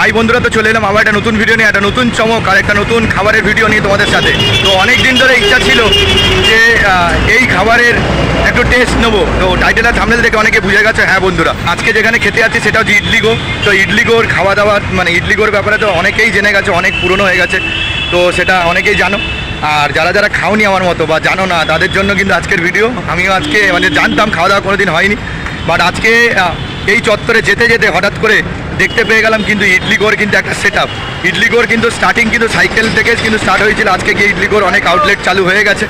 High বন্ধুরা, তো চলে এলাম আবার একটা নতুন ভিডিও নিয়ে, একটা নতুন চমক আর একটা নতুন খাবারের ভিডিও নিয়ে তোমাদের সাথে। তো অনেক দিন ধরে ইচ্ছা ছিল যে এই খাবারের একটু টেস্ট নেব। তো টাইটেল আর দেখে অনেকে বুঝে গেছে হ্যাঁ বন্ধুরা, আজকে যেখানে খেতে যাচ্ছি সেটা হচ্ছে ইডলি গো। তো ইডলি গোর খাওয়া দাওয়া মানে ইডলি গোর ব্যাপারে তো অনেকেই জেনে গেছে, অনেক পুরনো হয়ে গেছে। তো সেটা অনেকেই জানো। আর যারা যারা খাওনি আমার মতো বা জানো না, তাদের জন্য কিন্তু আজকের ভিডিও আমিও আজকে মানে জানতাম, খাওয়া দাওয়া কোনো দিন হয়নি। বাট আজকে এই চত্বরে যেতে যেতে হঠাৎ করে দেখতে পেয়ে গেলাম কিন্তু ইডলি গোর কিন্তু একটা সেট আপ ইডলি গোর কিন্তু স্টার্টিং কিন্তু সাইকেল থেকে কিন্তু স্টার্ট হয়েছিল। আজকে গিয়ে ইডলি গোর অনেক আউটলেট চালু হয়ে গেছে।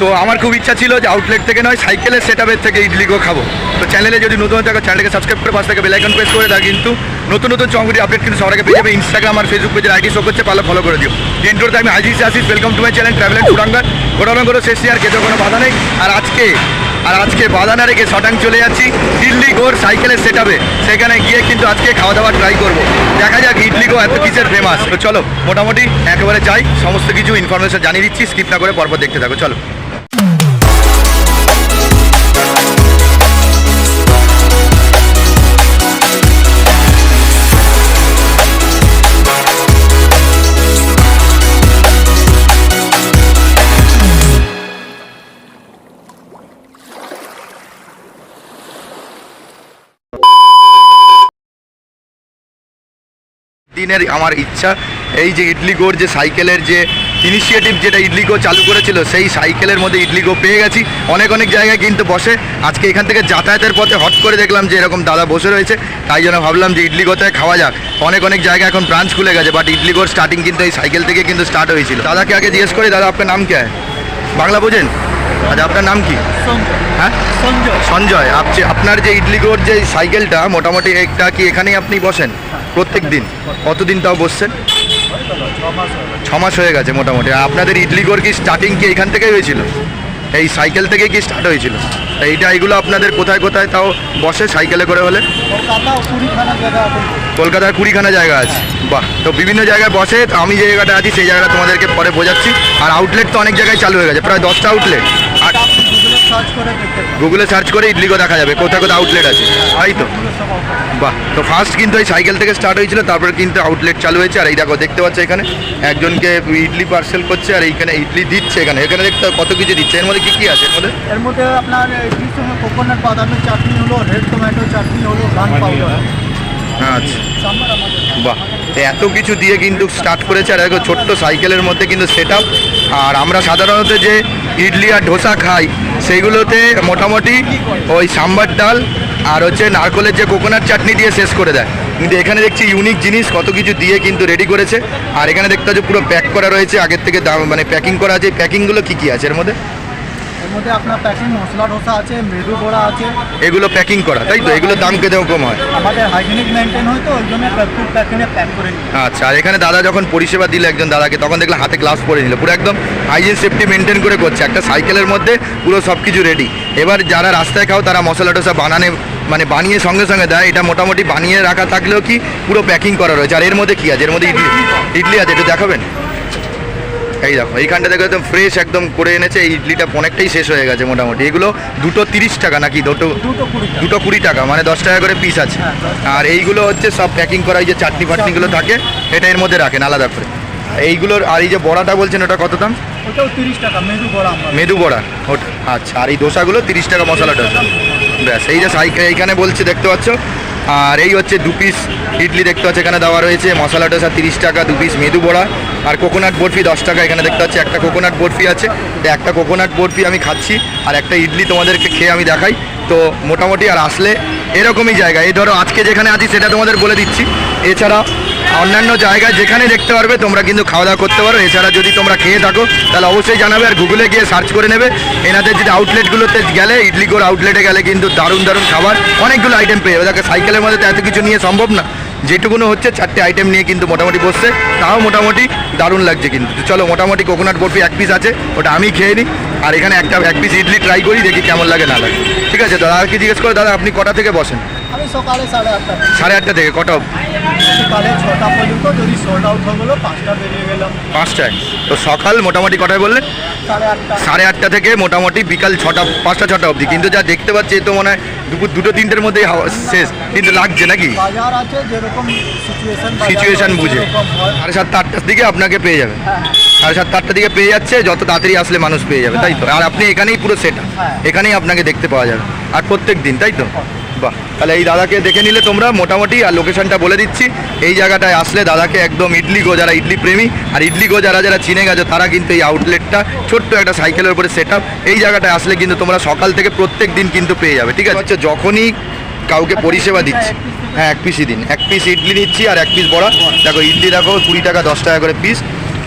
তো আমার খুব ইচ্ছা ছিল যে আউটলেট থেকে নয় সাইকেলের সেট আপের থেকে ইডলি গো খাব। তো চ্যানেলে যদি নতুন থাকো চ্যানেলকে সাবস্ক্রাইব করে পাশ থেকে বেলাইকন প্রেস করে দাও কিন্তু নতুন নতুন চমকরি আপডেট কিন্তু সবার পেয়ে যাবে। ইনস্টাগ্রাম আর ফেসবুক পেজের আইডি শো করছে, পারলে ফলো করে দিও। ইন্টোতে আমি আজিজ আসিস welcome to my channel travel and ফুডাঙ্গার ঘোরানো করো শেষ আর খেতে কোনো বাধা নেই। আর আজকে আর আজকে বাদানা রেখে শটাং চলে যাচ্ছি। দিল্লি গোর সাইকেলের সেট সেখানে গিয়ে কিন্তু আজকে খাওয়া দাওয়া ট্রাই করব। দেখা যাক ইডলি গো এত কিসের ফেমাস তো চলো, মোটামুটি একেবারে চাই সমস্ত কিছু ইনফরমেশন জানিয়ে দিচ্ছি। স্কিপ না করে পরপর দেখতে থাকো। চলো। দিনের আমার ইচ্ছা এই যে ইডলিগোর যে সাইকেলের যে ইনিশিয়েটিভ যেটা ইডলিগো চালু করেছিল সেই সাইকেলের মধ্যে ইডলিগো পেয়ে গেছি। অনেক অনেক জায়গায় কিন্তু বসে। আজকে এখান থেকে যাতায়াতের পথে হট করে দেখলাম যে এরকম দাদা বসে রয়েছে। তাই জন্য ভাবলাম যে ইডলিগোতে খাওয়া যাক। অনেক অনেক জায়গায় এখন ব্রাঞ্চ খুলে গেছে বাট ইডলিগোর স্টার্টিং কিন্তু এই সাইকেল থেকে কিন্তু স্টার্ট হয়েছিল। দাদাকে আগে জিজ্ঞেস করি দাদা আপনার নাম কে? বাংলা বোঝেন? আচ্ছা আপনার নাম কি? হ্যাঁ? সঞ্জয়। সঞ্জয় আপনি আপনার যে ইডলিগোর যে সাইকেলটা মোটামুটি একটা কি এখানেই আপনি বসেন? প্রত্যেক দিন। কতদিন তাও বসছেন? ছ মাস হয়ে গেছে মোটামুটি। আপনাদের ইডলিগোর কি স্টার্টিং কি এখান থেকেই হয়েছিল? এই সাইকেল থেকে কি স্টার্ট হয়েছিল? তা এইটা এইগুলো আপনাদের কোথায় কোথায় তাও বসে সাইকেলে করে হলে? কলকাতা ও কুড়িখানা জায়গা আছে। বাহ তো বিভিন্ন জায়গায় বসে তো আমি যে জায়গাটা আছি সেই জায়গাটা তোমাদেরকে পরে বোঝাচ্ছি। আর আউটলেট তো অনেক জায়গায় চালু হয়ে গেছে প্রায় দশটা আউটলেট আর গুগলে সার্চ করে দেখতে পারেন গুগলে সার্চ করে ইডলিগো দেখা যাবে কোথায় কোথায় আউটলেট আছে। তাই তো। বাহ তো ফার্স্ট কিন্তু এই সাইকেল থেকে স্টার্ট হয়েছিল তারপরে কিন্তু আউটলেট চালু হয়েছে আর এই দেখো দেখতে পাচ্ছ এখানে একজনকে ইডলি পার্সেল করছে আর এইখানে ইডলি দিচ্ছে এখানে। এখানে দেখতে কত কিছু দিচ্ছে এর মধ্যে কি কি আছে এর মধ্যে? এর মধ্যে আপনার ইডলির সঙ্গে কোকোনাট বাদামের চাটনি হলো রেড টমেটো চাটনি হলো গান পাউডার আচ্ছা। বাহ তো এত কিছু দিয়ে কিন্তু স্টার্ট করেছে আর দেখো ছোট্ট সাইকেলের মধ্যে কিন্তু সেট আর আমরা সাধারণত যে ইডলি আর ধোসা খাই সেইগুলোতে মোটামুটি ওই সাম্বার ডাল আর হচ্ছে নারকলের যে কোকোনাট চাটনি দিয়ে শেষ করে দেয়। কিন্তু এখানে দেখছি ইউনিক জিনিস, কত কিছু দিয়ে কিন্তু রেডি করেছে। আর এখানে দেখতে হচ্ছে পুরো প্যাক করা রয়েছে। আগের থেকে দাম মানে প্যাকিং করা আছে। প্যাকিংগুলো কী কী আছে এর মধ্যে? মধ্যে আপনার প্যাকিং মশলা ডোসা আছে মৃদু বড়া আছে। এগুলো প্যাকিং করা তাই তো? এগুলোর দাম কম হয়। আমাদের হাইজিনিক মেনটেন হয় তো ওই জন্য ফুড প্যাকিংয়ে প্যাক করে আচ্ছা আর এখানে দাদা যখন পরিষেবা দিল একজন দাদাকে তখন দেখলাম হাতে গ্লাভস পরে নিল। পুরো একদম হাইজিন সেফটি মেনটেন করে করছে। একটা সাইকেলের মধ্যে পুরো সব কিছু রেডি এবার যারা রাস্তায় খাও তারা মশলা টোসা বানানে মানে বানিয়ে সঙ্গে সঙ্গে দেয়। এটা মোটামুটি বানিয়ে রাখা থাকলেও কি পুরো প্যাকিং করা রয়েছে? আর এর মধ্যে কি আছে? এর মধ্যে ইডলি ইডলি আছে একটু দেখাবেন? এই দেখো এইখানটা দেখো একদম ফ্রেশ একদম করে এনেছে এই ইডলিটা অনেকটাই শেষ হয়ে গেছে মোটামুটি। এগুলো দুটো তিরিশ টাকা নাকি? দুটো দুটো কুড়ি টাকা। মানে দশ টাকা করে পিস আছে। হ্যাঁ, আর এইগুলো হচ্ছে সব প্যাকিং করা এই যে চাটনি ফাটনিগুলো থাকে এটা এর মধ্যে রাখেন আলাদা করে। এইগুলোর আর এই যে বড়াটা বলছেন ওটা কত দাম? ওটাও তিরিশ টাকা মেদু বড়া আমরা মেদু বড়া ওটা আচ্ছা। আর এই দোসাগুলো তিরিশ টাকা মশলা ডোসা ব্যাস এই যে এইখানে বলছে দেখতে পাচ্ছ? আর এই হচ্ছে দু পিস ইডলি দেখতে হচ্ছে এখানে দেওয়া রয়েছে মশলা ডোসা তিরিশ টাকা, দু পিস মেদু বড়া আর কোকোনাট বরফি দশ টাকা, এখানে দেখতে পাচ্ছি একটা কোকোনাট বরফি আছে। তো একটা কোকোনাট বরফি আমি খাচ্ছি আর একটা ইডলি তোমাদেরকে খেয়ে আমি দেখাই। তো মোটামুটি আর আসলে এরকমই জায়গা। এই ধরো আজকে যেখানে আছি সেটা তোমাদের বলে দিচ্ছি। এছাড়া অন্যান্য জায়গায় যেখানে দেখতে পারবে, তোমরা কিন্তু খাওয়া দাওয়া করতে পারো। এছাড়া যদি তোমরা খেয়ে থাকো, তাহলে অবশ্যই জানাবে আর গুগলে গিয়ে সার্চ করে নেবে। এনাদের যদি আউটলেটগুলোতে গেলে, ইডলি গোর আউটলেটে গেলে কিন্তু দারুণ দারুণ খাবার, অনেকগুলো আইটেম পেয়ে যাবে। দেখো সাইকেলের মধ্যে তো এত কিছু নিয়ে সম্ভব না। যেটুকুনো হচ্ছে চারটে আইটেম নিয়ে কিন্তু মোটামুটি বসছে। তাও মোটামুটি দারুণ লাগছে কিন্তু। চলো, মোটামুটি কোকোনাট বরফি এক পিস আছে, ওটা আমি খেয়ে নিই আর এখানে একটা এক পিস ইডলি ট্রাই করি, দেখি কেমন লাগে না লাগে। ঠিক আছে, দাদা, আর কি জিজ্ঞেস করে, দাদা, আপনি কটা থেকে বসেন? আমি সকালে সাড়ে আটটা থেকে সাড়ে আটটা থেকে কটা? সকালে ছটা পর্যন্ত যদি সোল্ড আউট হয়ে গেলো পাঁচটা বেরিয়ে গেলাম পাঁচটায়। তো সকাল মোটামুটি কটায় বললেন সাড়ে আটটা। সাড়ে আটটা থেকে মোটামুটি বিকাল ছটা পাঁচটা ছটা অবধি। কিন্তু যা দেখতে পাচ্ছি তো মনে হয় দুপুর দুটো তিনটের মধ্যেই হাওয়া শেষ। কিন্তু লাগছে নাকি? বাজার আছে যেরকম সিচুয়েশন বুঝে। সাড়ে সাতটা আটটার দিকে আপনাকে পেয়ে যাবে। হ্যাঁ সাড়ে সাতটা আটটার দিকে পেয়ে যাচ্ছে যত তাড়াতাড়ি আসলে মানুষ পেয়ে যাবে তাই তো? আর আপনি এখানেই পুরো সেট হ্যাঁ। এখানেই আপনাকে দেখতে পাওয়া যাবে। আর প্রত্যেক দিন তাই তো? বাহ তাহলে এই দাদাকে দেখে নিলে তোমরা মোটামুটি আর লোকেশনটা বলে দিচ্ছি। এই জায়গাটায় আসলে দাদাকে একদম ইডলি গো যারা ইডলি প্রেমী। আর ইডলি গো যারা যারা চিনে গেছো তারা কিন্তু এই আউটলেটটা ছোট্ট একটা সাইকেলের উপরে সেট এই জায়গাটায় আসলে কিন্তু তোমরা সকাল থেকে প্রত্যেক দিন কিন্তু পেয়ে যাবে ঠিক আছে? যখনই কাউকে পরিষেবা দিচ্ছি। হ্যাঁ এক পিসই দিন এক পিস ইডলি নিচ্ছি আর এক পিস বড়া। দেখো ইডলি দেখো কুড়ি টাকা দশ টাকা করে পিস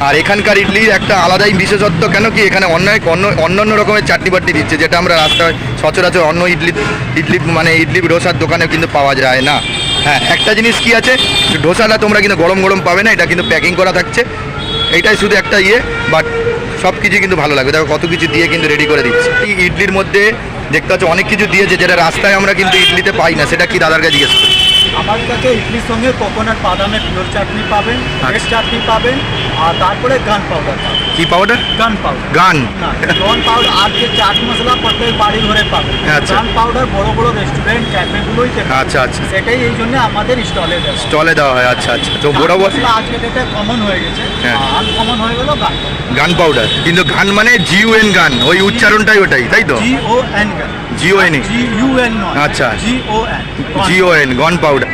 আর এখানকার ইডলির একটা আলাদাই বিশেষত্ব কেন কি এখানে অন্য অন্য অন্যান্য রকমের চাটনি বাটনি দিচ্ছে, যেটা আমরা রাস্তায় সচরাচর অন্য ইডলি ইডলি মানে ইডলি ডোসার দোকানে কিন্তু পাওয়া যায় না। হ্যাঁ একটা জিনিস কি আছে, ডোসাটা তোমরা কিন্তু গরম গরম পাবে না, এটা কিন্তু প্যাকিং করা থাকছে। এইটাই শুধু একটা ইয়ে বাট সব কিছু কিন্তু ভালো লাগবে। দেখো কত কিছু দিয়ে কিন্তু রেডি করে দিচ্ছে। ইডলির মধ্যে দেখতে পাচ্ছ, অনেক কিছু দিয়েছে, যেটা রাস্তায় আমরা কিন্তু ইডলিতে পাই না, সেটা কি দাদার কাছে জিজ্ঞেস করি? আমার কাছে ইডলির সঙ্গে কোকোনাট বাদামের পিওর চাটনি পাবেন রেড আচ্ছা। চাটনি পাবেন আর তারপরে গান পাউডার পাবেন। কি পাউডার গান পাউডার গান না গান পাউডার আর যে চাট মশলা প্রত্যেক বাড়ি ঘরে পাবেন। আচ্ছা। গান পাউডার বড় বড় রেস্টুরেন্ট ক্যাফেগুলোই আচ্ছা আচ্ছা। সেটাই এই জন্য আমাদের স্টলে দেওয়া স্টলে দেওয়া হয় আচ্ছা আচ্ছা। তো বড় বড় আজকে ডেটে কমন হয়ে গেছে। হ্যাঁ। আনকমন হয়ে গেল গান গান পাউডার কিন্তু গান মানে জি জিউ এন গান ওই উচ্চারণটাই ওটাই তাই তো? জি ও এন গান G-O-N -E? G U N নয়। আচ্ছা। জি ও জিও এন গন পাউডার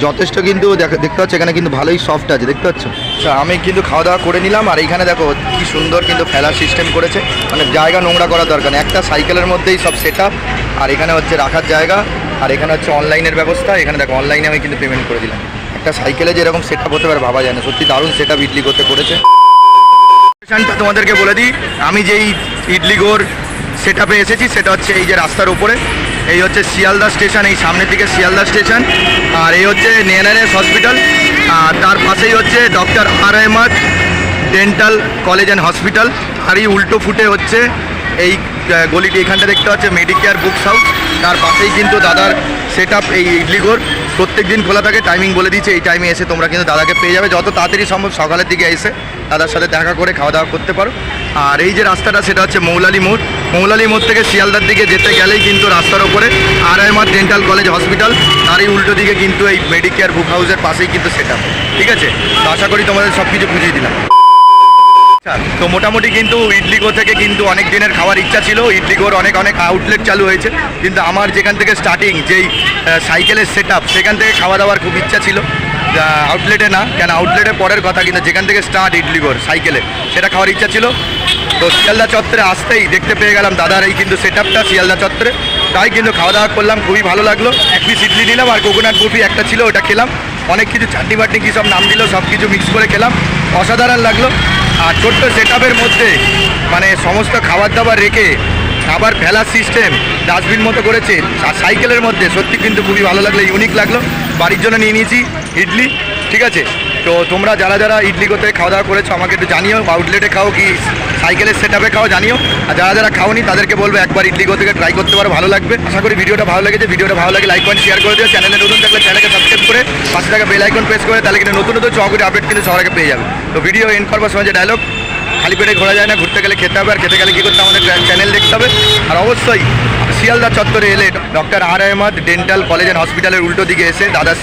যথেষ্ট কিন্তু দেখ- দেখতে পাচ্ছ এখানে কিন্তু ভালোই সফট আছে দেখতে পাচ্ছ? আচ্ছা আমি কিন্তু খাওয়া দাওয়া করে নিলাম আর এইখানে দেখো কি সুন্দর কিন্তু ফেলার সিস্টেম করেছে। মানে জায়গা নোংরা করার দরকার একটা সাইকেলের মধ্যেই সব সেট আর এখানে হচ্ছে রাখার জায়গা আর এখানে হচ্ছে অনলাইনের ব্যবস্থা। এখানে দেখো অনলাইনে আমি কিন্তু পেমেন্ট করে দিলাম। একটা সাইকেলে যেরকম সেট হতে পারে ভাবা যায় না। সত্যি দারুণ সেট আপ ইডলি করতে করেছে। তোমাদেরকে বলে দিই আমি যেই ইডলি গোর সেট আপে এসেছি, সেটা হচ্ছে এই যে রাস্তার উপরে। এই হচ্ছে শিয়ালদা স্টেশন, এই সামনের দিকে শিয়ালদা স্টেশন। আর এই হচ্ছে নেনারেস হসপিটাল। আর তার পাশেই হচ্ছে doctor R Ahmed dental college and hospital. আর এই উল্টো ফুটে হচ্ছে এই গলিটি। এখানটা দেখতে পাচ্ছে, মেডিকেয়ার বুকস হাউস। তার পাশেই কিন্তু দাদার সেট এই ইডলিগোর। প্রত্যেক দিন খোলা থাকে টাইমিং বলে দিয়েছে, এই টাইমে এসে তোমরা কিন্তু দাদাকে পেয়ে যাবে। যত তাড়াতাড়ি সম্ভব সকালের দিকে এসে দাদার সাথে দেখা করে খাওয়া দাওয়া করতে পারো। আর এই যে রাস্তাটা, সেটা হচ্ছে মৌলালি মোড়। মৌলালি মোড় থেকে শিয়ালদার দিকে যেতে গেলেই কিন্তু রাস্তার ওপরে আর এমআর ডেন্টাল কলেজ হসপিটাল তারই উল্টো দিকে কিন্তু এই মেডিকেয়ার বুক হাউসের পাশেই কিন্তু সেট ঠিক আছে? আশা করি তোমাদের সব কিছু বুঝিয়ে দিলাম। তো মোটামুটি কিন্তু ইডলিগো থেকে কিন্তু অনেক দিনের খাওয়ার ইচ্ছা ছিল। ইডলিগোর অনেক অনেক আউটলেট চালু হয়েছে। কিন্তু আমার যেখান থেকে স্টার্টিং যেই সাইকেলের সেট সেখান থেকে খাওয়া দাওয়ার খুব ইচ্ছা ছিল। আউটলেটে না, কেন আউটলেটে পরের কথা, কিন্তু যেখান থেকে স্টার্ট ইডলিগোর সাইকেলে সেটা খাওয়ার ইচ্ছা ছিল। তো শিয়ালদা চত্বরে আসতেই দেখতে পেয়ে গেলাম দাদার এই কিন্তু সেট আপটা শিয়ালদা চত্বরে। তাই কিন্তু খাওয়া দাওয়া করলাম, খুবই ভালো লাগল। এক পিস ইডলি নিলাম আর কোকোনাট বরফি একটা ছিল, ওটা খেলাম। অনেক কিছু চাটনি বাটনি কী সব নাম দিল, সব কিছু মিক্স করে খেলাম। অসাধারণ লাগল। আর ছোট্ট সেট মধ্যে মানে সমস্ত খাবার দাবার রেখে, খাবার ফেলার সিস্টেম ডাস্টবিন মতো করেছে, আর সাইকেলের মধ্যে। সত্যি কিন্তু খুবই ভালো লাগল ইউনিক লাগল। বাড়ির জন্য নিয়ে নিয়েছি, ইডলি, ঠিক আছে? তো তোমরা যারা যারা ইডলি করতে খাওয়া দাওয়া করেছ, আমাকে একটু জানিও আউটলেটে খাও কি, সাইকেলের সেট আপে খাও জানিও। আর যারা যারা খাওনি, তাদেরকে বলব একবার ইডলি থেকে ট্রাই করতে পারো, ভালো লাগবে। আশা করি ভিডিওটা ভালো লেগেছে। ভিডিওটা ভালো লাগে লাইক পয়েন্ট শেয়ার করে দিও। চ্যানেলে নতুন থাকলে চ্যানেলকে সাবস্ক্রাইব করে পাশে থাকা বেল আইকন প্রেস করে, তাহলে কিন্তু নতুন নতুন চকরি আপডেট কিন্তু আগে পেয়ে যাবে। তো ভিডিও এন্ড করবার সময় যে ডায়লগ খালি পেটে ঘোরা যায় না, ঘুরতে গেলে খেতে হবে, আর খেতে গেলে কী করতে আমাদের চ্যানেল দেখতে হবে। আর অবশ্যই, শিয়ালদা চত্বরে এলে doctor R Ahmed dental college and হসপিটালের উল্টো দিকে এসে দাদা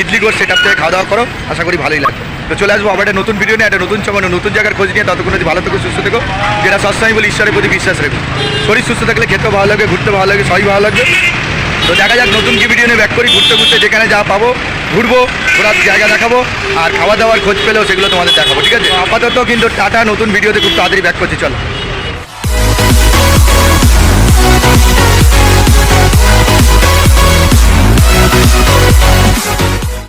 ইডলি কোর্স সেট থেকে খাওয়া দাওয়া করো, আশা করি ভালোই লাগবে। তো চলে আসব আবার একটা নতুন ভিডিও নিয়ে, একটা নতুন সময় নতুন জায়গার খোঁজ নিয়ে। ততক্ষণ যদি ভালো থেকো, সুস্থ থেকো। যেটা সবসময় বলি, ঈশ্বরের প্রতি বিশ্বাস রেখো। শরীর সুস্থ থাকলে খেতেও ভালো লাগবে ঘুরতে ভালো লাগবে সবই ভালো লাগবে। তো দেখা যাক, নতুন কি ভিডিও নিয়ে ব্যাক করি, ঘুরতে ঘুরতে যেখানে যা পাবো, ঘুরবো, ঘোরার জায়গা দেখাবো, আর খাওয়া দাওয়ার খোঁজ পেলেও সেগুলো তোমাদের দেখাবো, ঠিক আছে? আপাতত কিন্তু টাটা, নতুন ভিডিওতে খুব তাড়াতাড়ি ব্যাক করছি, চলো।